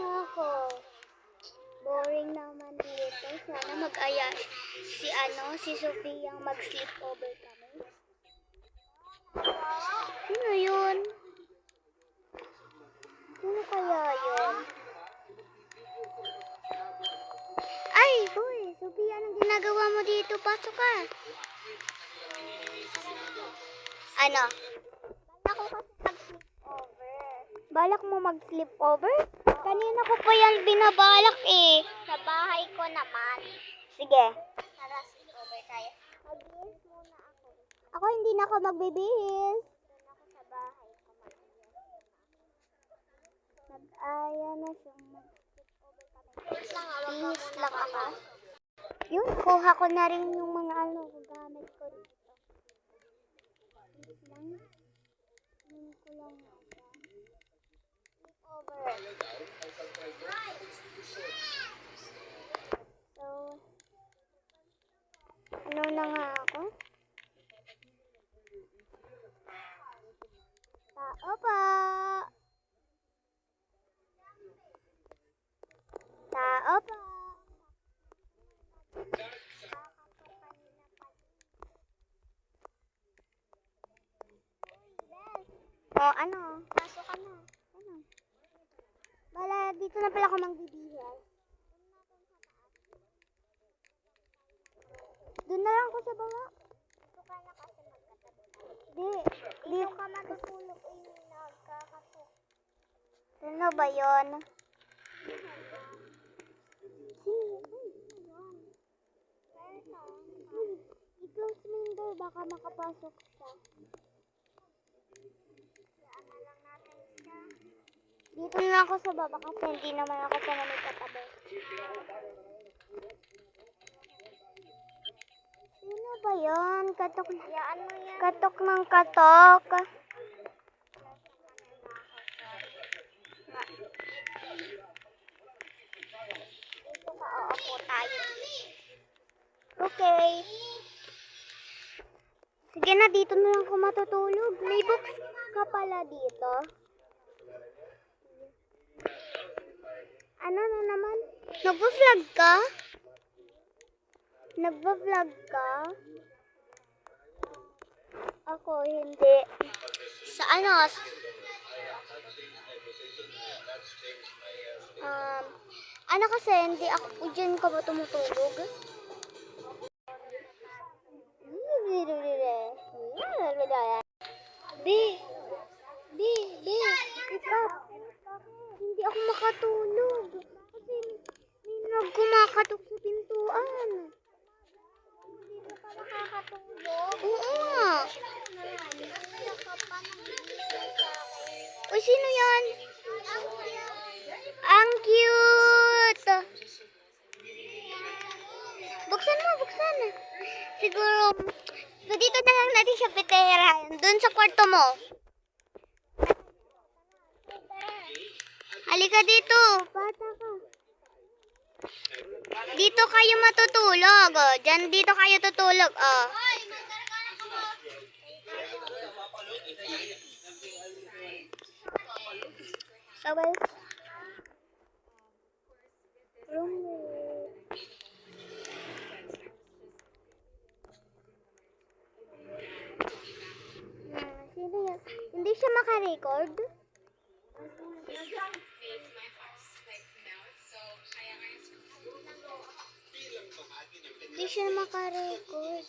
na ako. Boring naman dito. Sana mag-aya si ano, si Sophia ang mag-sleepover kami. Sino yun? Sino kaya yun? Ay, boy, Sophia, anong ginagawa mo dito? Pasok ka. Ano? Balak ko kasi. Balak mo mag-sleepover? Kanina ko pa yan binabalak eh. Sa bahay ko naman. Sige. Tara, sleepover tayo. Magbihis muna ako. Ako hindi na ako magbibihis. Doon ako sa bahay ko magbihis. Nag-aya na siyang mag-sleepover kami. Bihis lang ako. Yun, kuha ko na rin yung mga ano, gamit ko dito. Bihis lang. Yun ko lang. Sleepover. So, ano na nga ako? Tao pa! Tao pa! O ano? Pasok ka na. Dito na pala ako magbibihis. Doon na lang ako sa baba. Dito ka na kasi magkatabi. Di, di ka matutulog eh, nagkakatok. Ano ba yun? Ay, I-close mo yung door, baka makapasok siya. Dito na lang ako sa baba kasi hindi naman ako sa may katabi. Sino ba yan? Katok, katok ng katok. Dito ka, uupo tayo. Okay. Sige na, dito na lang ako matutulog. May books ka pala dito. Ano na naman? Nagpa-vlog ka? Nagpa-vlog ka? Ako, hindi. Sa ano? Um, ano kasi, hindi ako, dyan ka ba tumutulog? Bi, Bi, pick up. Hindi ako makatulog. Kasi may nagkumakatok sa pintuan. Hindi mo pa makakatulog? Oo nga. Uy, sino yan? Ang cute! Buksan mo, buksan. Siguro, so dito na lang natin siya piterahan. Doon sa kwarto mo. Halika dito. Bata ka. Dito kayo matutulog. Oh. Diyan, dito kayo tutulog. Oh. So guys. Ah, yan? Hindi siya makarecord? Hindi siya makarecord.